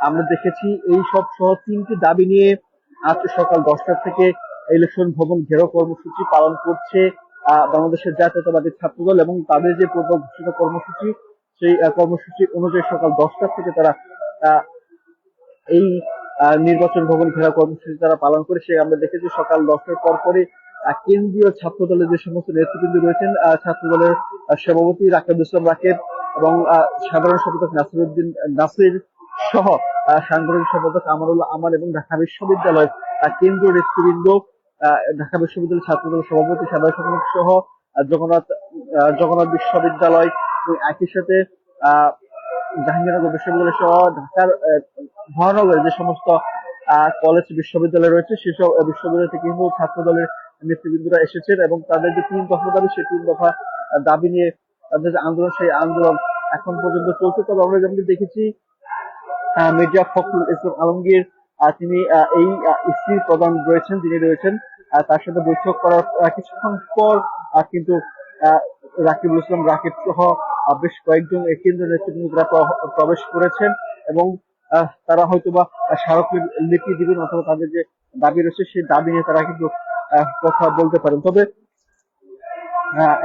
আমরা দেখেছি এই সব সহ তিনটি দাবি নিয়ে আজ সকাল দশটা থেকে ইলেকশন ভবন ঘেরাও কর্মসূচি পালন করছে বাংলাদেশের জাতীয়তাবাদী ছাত্রদল এবং তাদের যে পূর্ব ঘোষিত কর্মসূচি, সেই কর্মসূচি অনুযায়ী সকাল দশটা থেকে তারা এই নির্বাচন ভবন ঘেরা কর্মসূচি তারা পালন করে। সে আমরা দেখেছি সকাল দশটার পর পরে কেন্দ্রীয় ছাত্র দলের যে সমস্ত নেতৃবৃন্দ রয়েছেন ছাত্র দলের সভাপতি রাকেব ইসলাম রাকেব এবং সাধারণ সম্পাদক নাসিরুদ্দিন, নাসির সহ সাংগঠনিক সম্পাদক আমানুল্লাহ আমান এবং ঢাকা বিশ্ববিদ্যালয়ের কেন্দ্রীয় নেতৃবৃন্দ ঢাকা বিশ্ববিদ্যালয় ছাত্র দলের সভাপতি সাধারণ সম্পাদক সহ জগন্নাথ জগন্নাথ বিশ্ববিদ্যালয় এবং একই সাথে জাহাঙ্গীরনগর বিশ্ববিদ্যালয় সহ ঢাকার মহানগরের যে সমস্ত কলেজ বিশ্ববিদ্যালয় রয়েছে, সেসব বিশ্ববিদ্যালয় থেকে কিন্তু ছাত্র দলের নেতৃবৃন্দরা এসেছেন এবং তাদের যে তিন দফা দাবি, সেই তিন দফা দাবি নিয়ে তাদের যে আন্দোলন, সেই আন্দোলন এখন পর্যন্ত চলছে। তবে আমরা যেমন দেখেছি মির্জা ফখরুল ইসলাম আলমগীর তিনি এই ইসি প্রধান রয়েছেন তিনি রয়েছেন। তার সাথে বৈঠক করার কিছুক্ষণ পর কিন্তু রাকিবুল ইসলাম রাকিব সহ বেশ কয়েকজন কেন্দ্রীয় নেতৃবৃন্দরা প্র- প্রবেশ করেছেন এবং তারা হয়তোবা আহ, স্মারকলিপি লিপি দিবেন অথবা তাদের যে দাবি রয়েছে সেই দাবি নিয়ে তারা কিন্তু কথা বলতে পারেন। তবে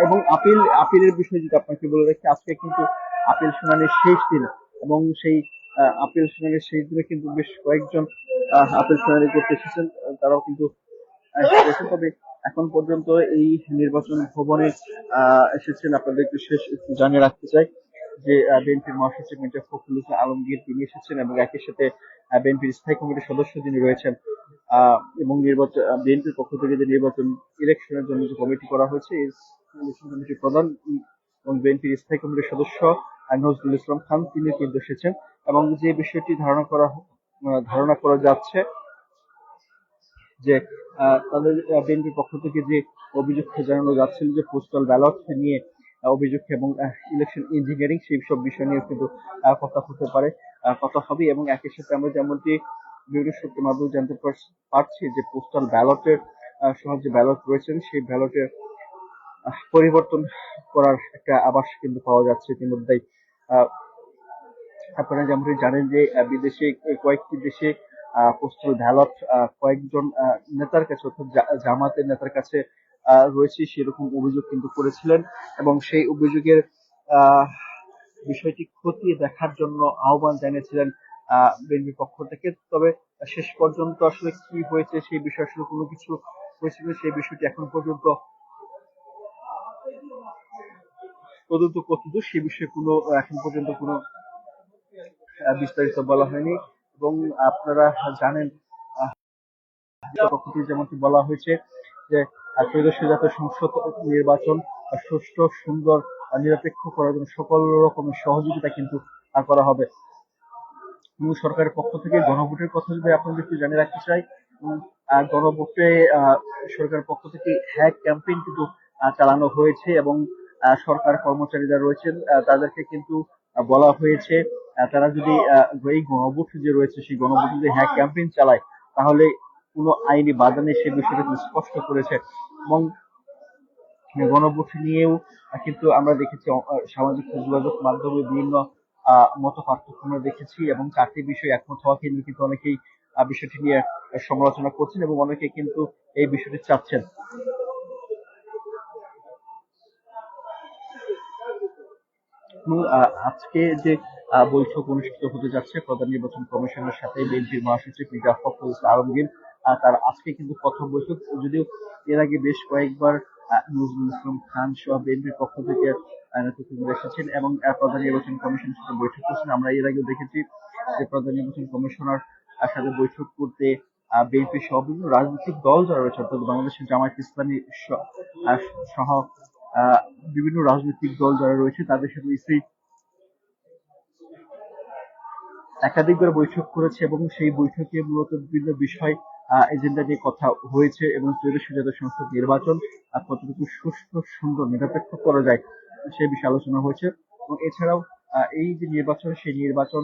এবং আপিল আপিলের বিষয়ে যদি আপনাকে বলে রাখি আজকে কিন্তু আপিল শুনানির শেষ দিন এবং সেই আপিল শুনানির সেই দিনে কিন্তু বেশ কয়েকজন আপিল শুনানি করতে এসেছেন তারাও কিন্তু তবে এখন পর্যন্ত এই নির্বাচন ভবনে এসেছেন। আপনাদের একটু শেষ জানিয়ে রাখতে চাই যে বিএনপির মহাসচিব মির্জা ফখরুল ইসলাম আলমগীর তিনি এসেছেন এবং একই সাথে বিএনপির স্থায়ী কমিটির সদস্য যিনি রয়েছেন এবং নির্বাচন বিএনপির পক্ষ থেকে যে নির্বাচন ইলেকশনের জন্য যে কমিটি করা হয়েছে কমিটির প্রধান এবং বিএনপির স্থায়ী কমিটির সদস্য নজরুল ইসলাম খান, তিনি কিন্তু এসেছেন। এবং যে বিষয়টি ধারণা করা ধারণা করা যাচ্ছে যে তাদের বিএনপির পক্ষ থেকে যে অভিযোগ জানানো যাচ্ছিল যে পোস্টাল ব্যালট নিয়ে অভিযোগ এবং ইলেকশন ইঞ্জিনিয়ারিং সেই সব বিষয় নিয়ে কিন্তু কথা হতে পারে কথা হবে এবং একই সাথে আমরা যেমনটি বিভিন্ন সূত্রের মাধ্যমে জানতে পারছি- যে পোস্টাল ব্যালটের সহ যে ব্যালট রয়েছেন সেই ব্যালটের পরিবর্তন করার একটা আভাস কিন্তু পাওয়া যাচ্ছে ইতিমধ্যেই। আপনারা যেমনটি জানেন যে বিদেশে কয়েকটি দেশে পোস্টাল ব্যালট কয়েকজন নেতার কাছে অর্থাৎ জামাতের নেতার কাছে রয়েছে সেরকম অভিযোগ কিন্তু করেছিলেন এবং সেই অভিযোগের বিষয়টি খতিয়ে দেখার জন্য আহ্বান জানিয়েছিলেন বিএনপির পক্ষ থেকে। তবে শেষ পর্যন্ত আসলে কি হয়েছে সেই বিষয়ে আসলে কোনো কিছু হয়েছে কিনা সেই বিষয়টি এখন পর্যন্ত তদন্ত কতদূর সে বিষয়ে কোনো, এখন পর্যন্ত কোনো বিস্তারিত বলা হয়নি এবং আপনারা জানেন আহ, পক্ষ থেকে যেমনটি বলা হয়েছে যে ত্রয়োদশ জাতীয় সংসদ নির্বাচন সুষ্ঠু সুন্দর নিরপেক্ষ করার জন্য সকল রকমের সহযোগিতা কিন্তু করা হবে। সরকারের পক্ষ থেকে গণভোটের কথা যদি আপনাদের একটু জানিয়ে রাখতে চাই গণভোটে সরকারের পক্ষ থেকে হ্যাক ক্যাম্পেইন কিন্তু চালানো হয়েছে এবং সরকার কর্মচারীরা রয়েছেন তাদেরকে কিন্তু বলা হয়েছে তারা যদি এই গণভোট যে রয়েছে, সেই গণভোট যদি হ্যাক ক্যাম্পেইন চালায়, তাহলে কোনো আইনি বাধা নেই, সে বিষয়টা স্পষ্ট করেছে। এবং গণভোট নিয়েও কিন্তু আমরা দেখেছি সামাজিক যোগাযোগ মাধ্যমে বিভিন্ন মত পার্থক্য আমরা দেখেছি এবং চারটি বিষয় একমত হওয়া কিন্তু কিন্তু অনেকেই বিষয়টি নিয়ে সমালোচনা করছেন এবং অনেকে কিন্তু এই বিষয়টি চাচ্ছেন। আজকে যে বৈঠক অনুষ্ঠিত হতে যাচ্ছে। প্রধান নির্বাচন কমিশনের সাথে বিএনপির মহাসচিব মির্জা ফখরুল আলমগীর তার আজকে কিন্তু প্রথম বৈঠক। যদিও এর আগে বেশ কয়েকবার নজরুল ইসলাম খান সহ বিএনপির পক্ষ থেকে নেতৃত্ববৃন্দ এসেছেন এবং প্রধান নির্বাচন কমিশনের সাথে বৈঠক করছেন আমরা এর আগেও দেখেছি যে প্রধান নির্বাচন কমিশনার সাথে বৈঠক করতে বিএনপি সহ বিভিন্ন রাজনৈতিক দল যারা রয়েছে, অর্থাৎ বাংলাদেশের জামায়াত ইসলামী সহ বিভিন্ন রাজনৈতিক দল যারা রয়েছে, তাদের সাথে ইসি একাধিকবার বৈঠক করেছে এবং সেই বৈঠকে মূলত বিভিন্ন বিষয় এজেন্ডা নিয়ে কথা হয়েছে এবং ত্রয়োদশ জাতীয় সংসদ নির্বাচন কতটুকু সুস্থ সুন্দর, নিরপেক্ষ করা যায় সে বিষয়ে আলোচনা হয়েছে। এবং এছাড়াও এই যে নির্বাচন, সেই নির্বাচন